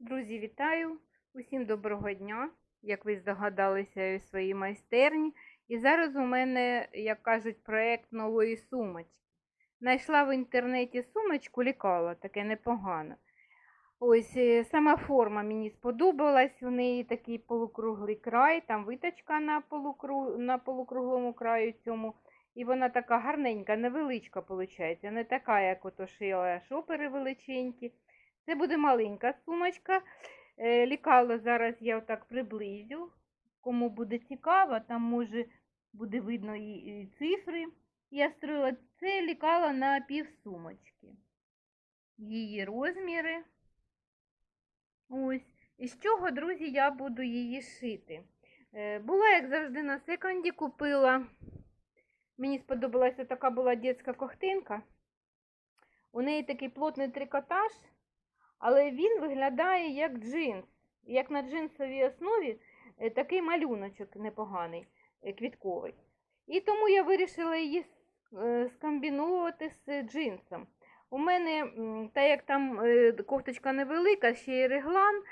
Друзі, вітаю! Усім доброго дня! Як ви здогадалися, я у своїй майстерні. І зараз у мене, як кажуть, проєкт нової сумочки. Знайшла в інтернеті сумочку, лікала, таке непогано. Ось е, сама форма мені сподобалась. У неї такий полукруглий край, там виточка на, полукру... на полукруглому краю цьому. І вона така гарненька, невеличка, виходить. Не така, як ото шила шопери величенькі. Це буде маленька сумочка. Е, Лікало зараз я отак приблизю. Кому буде цікаво, там може буде видно і, цифри. Я строїла це лікало на пів сумочки. Її розміри. Ось. І з чого, друзі, я буду її шити. Е, Була, як завжди, на секонді купила. Мені сподобалася така була дитяча кохтинка. У неї такий плотний трикотаж, але він виглядає як джинс. Як на джинсовій основі е, такий малюночок непоганий, е, квітковий. І тому я вирішила її е, скомбінувати з джинсом. У мене, м, та як там кофточка невелика, ще й реглан,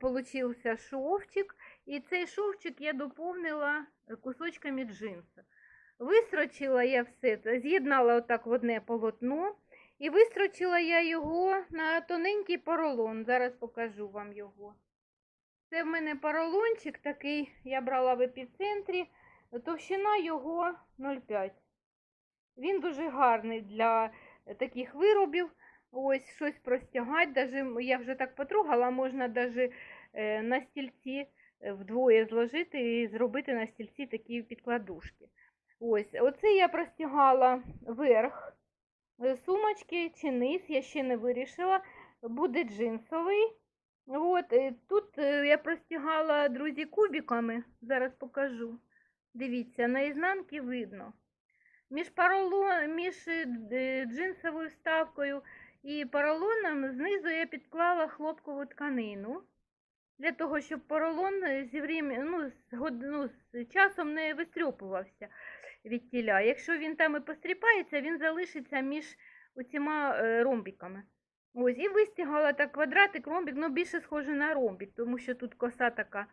получився шовчик. І цей шовчик я доповнила кусочками джинсу. Вистрочила я все з'єднала отак в одне полотно. І вистрочила я його на тоненький поролон. Зараз покажу вам його. Це в мене поролончик такий, я брала в епіцентрі. Товщина його 0,5. Він дуже гарний для таких виробів. Ось щось простягати. Даже, я вже так потрогала, можна навіть на стільці е, вдвоє зложити і зробити на стільці такі підкладушки. Ось, оце я простягала верх е, сумочки чи низ, я ще не вирішила. Буде джинсовий. От, е, тут е, я простягала, друзі, кубиками. Зараз покажу. Дивіться, на ізнанки видно. Між, поролон, між е, джинсовою вставкою і поролоном знизу я підклала хлопкову тканину. Для того, щоб поролон е, зі врем- ну, з, ну, з часом не вистрьопувався від тіля. Якщо він там і постріпається, він залишиться між оціма е, ромбиками. Ось, і вистягала так квадратик, ромбик, ну більше схоже на ромбик, тому що тут коса така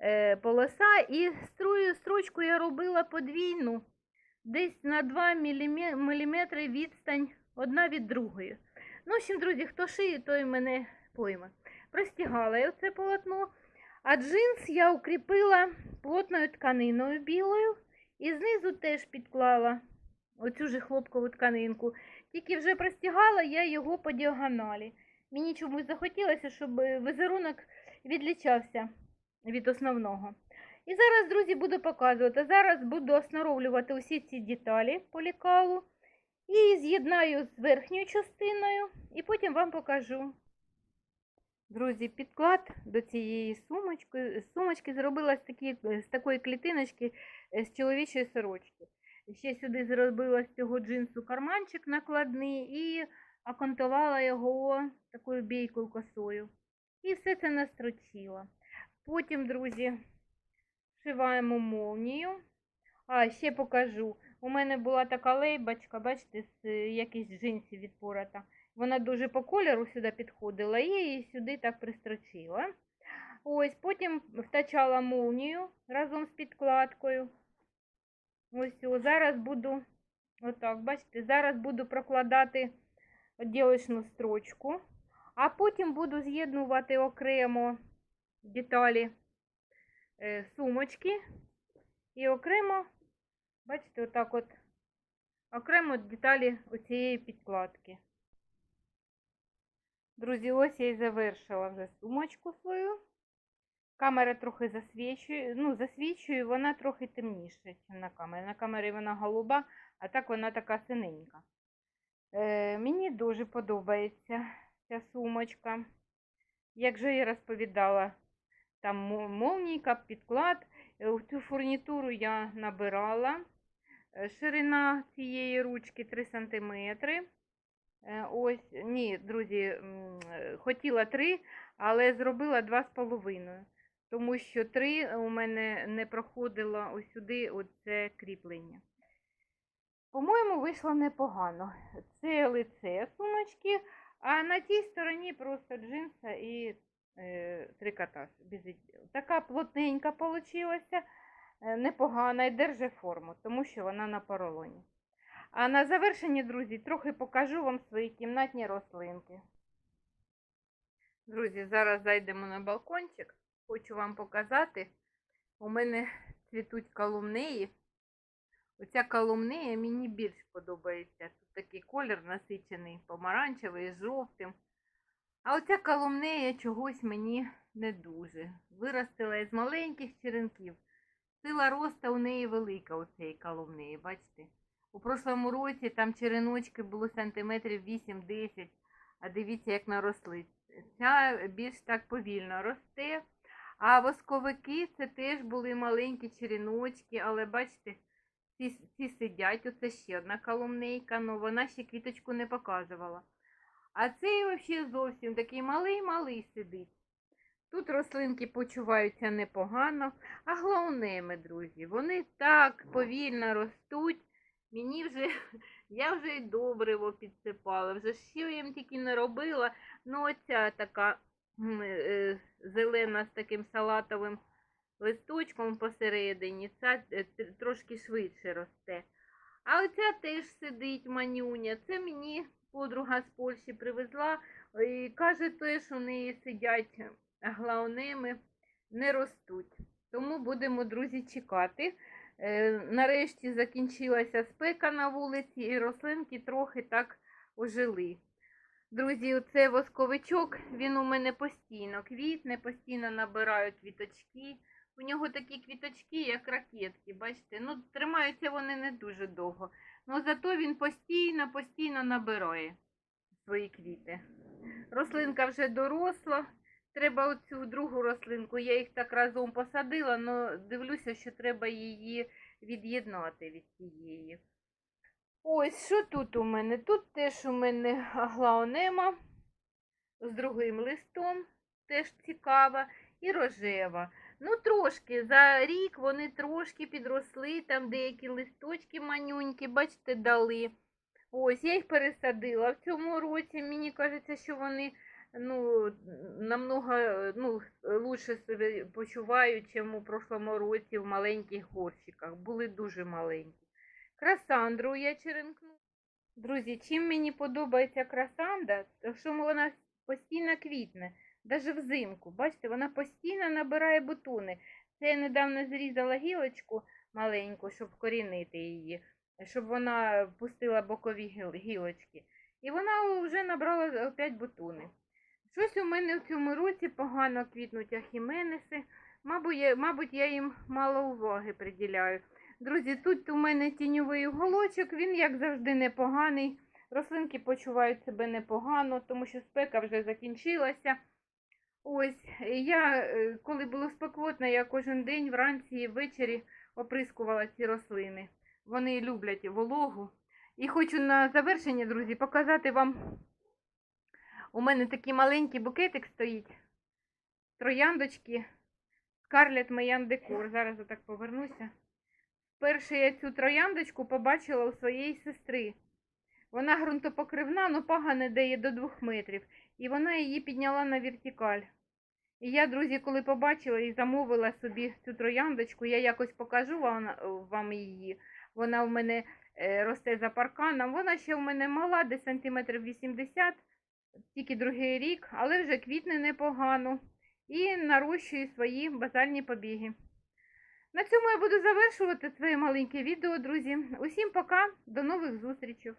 е, полоса. І строю, строчку я робила подвійну, десь на 2 мм відстань одна від другої. Ну, общем, друзі, хто шиє, той мене пойме. Простягала я це полотно, а джинс я укріпила плотною тканиною білою. Знизу теж підклала оцю же хлопкову тканинку. Тільки вже простягала я його по діагоналі. Мені чомусь захотілося, щоб візерунок відлічався від основного. І зараз, друзі, буду показувати. Зараз буду основлювати усі ці деталі по лікалу і з'єднаю з верхньою частиною, і потім вам покажу. Друзі, підклад до цієї сумочки, сумочки зробила з, такі, з такої клітиночки е, з чоловічої сорочки. Ще сюди зробила з цього джинсу карманчик накладний і окантувала його такою бійкою косою. І все це настрочила. Потім, друзі, вшиваємо молнію. А, ще покажу. У мене була така лейбочка, бачите, з е, якихось джинсів відпорота. Вона дуже по кольору сюди підходила, і її сюди так пристрочила. Ось, потім втачала молнію разом з підкладкою. Ось о, зараз буду, отак, бачите, зараз буду прокладати ділочну строчку, а потім буду з'єднувати окремо деталі е, сумочки і окремо, бачите, отак от, окремо деталі оцієї підкладки. Друзі, ось я і завершила вже сумочку свою. Камера трохи засвічує, ну, засвічує, вона трохи темніша, ніж на камері. На камері вона голуба, а так вона така синенька. Е, мені дуже подобається ця сумочка. Як же я розповідала, там мо- молнійка, підклад. Е, Цю фурнітуру я набирала. Е, Ширина цієї ручки 3 см. Ось, ні, друзі, е, хотіла 3, але зробила 2,5 тому що три у мене не проходило ось сюди оце кріплення. По-моєму, вийшло непогано. Це лице сумочки, а на тій стороні просто джинса і е, трикотаж. Така плотненька е, непогана і держи форму, тому що вона на поролоні. А на завершення, друзі, трохи покажу вам свої кімнатні рослинки. Друзі, зараз зайдемо на балкончик. Хочу вам показати. У мене цвітуть калумнеї. Оця калумнея мені більш подобається. Тут такий колір насичений, помаранчевий, жовтим. А оця калумнея чогось мені не дуже. Виростила із маленьких черенків. Сила роста у неї велика, у цієї калумнеї, бачите? У прошлому році там череночки було сантиметрів 8-10, а дивіться, як наросли. Ця більш так повільно росте. А восковики це теж були маленькі череночки, але бачите, ці, ці сидять, оце ще одна коломнейка, але вона ще квіточку не показувала. А цей взагалі зовсім такий малий-малий сидить. Тут рослинки почуваються непогано, а глаунеми, друзі, вони так повільно ростуть. Мені вже, я вже й добриво підсипала, вже що їм тільки не робила. Ну, оця така е, зелена з таким салатовим листочком посередині, ця е, трошки швидше росте. А оця теж сидить манюня. Це мені подруга з Польщі привезла і каже теж, у неї сидять глаунеми, не ростуть. Тому будемо, друзі, чекати. Е, Нарешті закінчилася спека на вулиці, і рослинки трохи так ожили. Друзі, оце восковичок, він у мене постійно квітне, постійно набираю квіточки. У нього такі квіточки, як ракетки, бачите? Ну, тримаються вони не дуже довго. Ну, зато він постійно, постійно набирає свої квіти. Рослинка вже доросла. Треба оцю другу рослинку, я їх так разом посадила, але дивлюся, що треба її від'єднати від цієї. Ось що тут у мене? Тут теж у мене глаонема з другим листом, теж цікава, і рожева. Ну, трошки, за рік вони трошки підросли, там деякі листочки манюнькі, бачите, дали. Ось, я їх пересадила. В цьому році мені кажеться, що вони ну, намного ну, лучше себе почувають, ніж у прошлому році в маленьких горщиках. Були дуже маленькі. Красандру я черенкну. Друзі, чим мені подобається красанда, то що вона постійно квітне, навіть взимку. Бачите, вона постійно набирає бутони. Це я недавно зрізала гілочку маленьку, щоб вкорінити її, щоб вона пустила бокові гілочки. І вона вже набрала опять бутони. Щось у мене в цьому році погано квітнуть ахіменеси. Мабуть, я, їм мало уваги приділяю. Друзі, тут у мене тіньовий уголочок, він, як завжди, непоганий. Рослинки почувають себе непогано, тому що спека вже закінчилася. Ось, я, е, коли було спекотно, я кожен день вранці і ввечері оприскувала ці рослини. Вони люблять вологу. І хочу на завершення, друзі, показати вам. У мене такий маленький букетик стоїть. Трояндочки. Скарлет Маян Декор. Зараз я так повернуся. Вперше я цю трояндочку побачила у своєї сестри. Вона ґрунтопокривна, ну пага не дає до двох метрів. І вона її підняла на вертикаль. І я, друзі, коли побачила і замовила собі цю трояндочку, я якось покажу вам, вам її. Вона в мене е, росте за парканом. Вона ще в мене мала, десь сантиметрів 80, тільки другий рік, але вже квітне непогано і нарощує свої базальні побіги. На цьому я буду завершувати своє маленьке відео, друзі. Усім пока, до нових зустрічей!